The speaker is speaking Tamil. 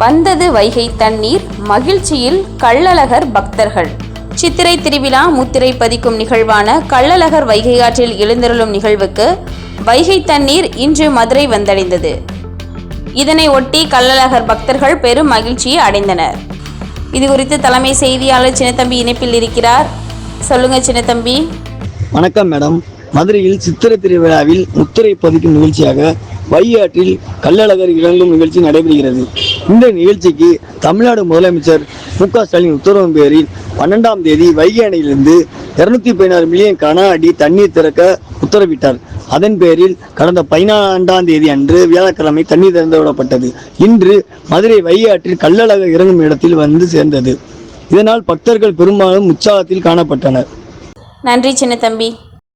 வந்தது வைகை தண்ணீர் மகிழ்ச்சியில் கள்ளழகர் பக்தர்கள். சித்திரை திருவிழா முத்திரை பதிக்கும் நிகழ்வான கள்ளழகர் வைகை ஆற்றில் எழுந்தருளும் நிகழ்வுக்கு வைகை தண்ணீர் இன்று மதுரை வந்தடைந்தது. இதனை ஒட்டி கள்ளழகர் பக்தர்கள் பெரும் மகிழ்ச்சியை அடைந்தனர். இது குறித்து தலைமை செய்தியாளர் சின்னத்தம்பி இணைப்பில் இருக்கிறார். சொல்லுங்க சின்னத்தம்பி. வணக்கம் மேடம். மதுரையில் சித்திரை திருவிழாவில் முத்திரை பதிக்கும் நிகழ்ச்சியாக வையாற்றில் கள்ளழகர் இறங்கும் நிகழ்ச்சி நடைபெறுகிறது. இந்த நிகழ்ச்சிக்கு தமிழ்நாடு முதலமைச்சர் மு க ஸ்டாலின் உத்தரவின் பேரில் பன்னெண்டாம் தேதி வைகை அணையிலிருந்து இருநூத்தி பதினாறு மில்லியன் கன அடி தண்ணீர் திறக்க உத்தரவிட்டார். அதன் பேரில் கடந்த பதினான்காம் தேதி அன்று வியாழக்கிழமை தண்ணீர் திறந்து விடப்பட்டது. இன்று மதுரை வையாற்றில் கள்ளழகர் இறங்கும் இடத்தில் வந்து சேர்ந்தது. இதனால் பக்தர்கள் பெரும்பாலும் உற்சாகத்தில் காணப்பட்டனர். நன்றி சின்னத்தம்பி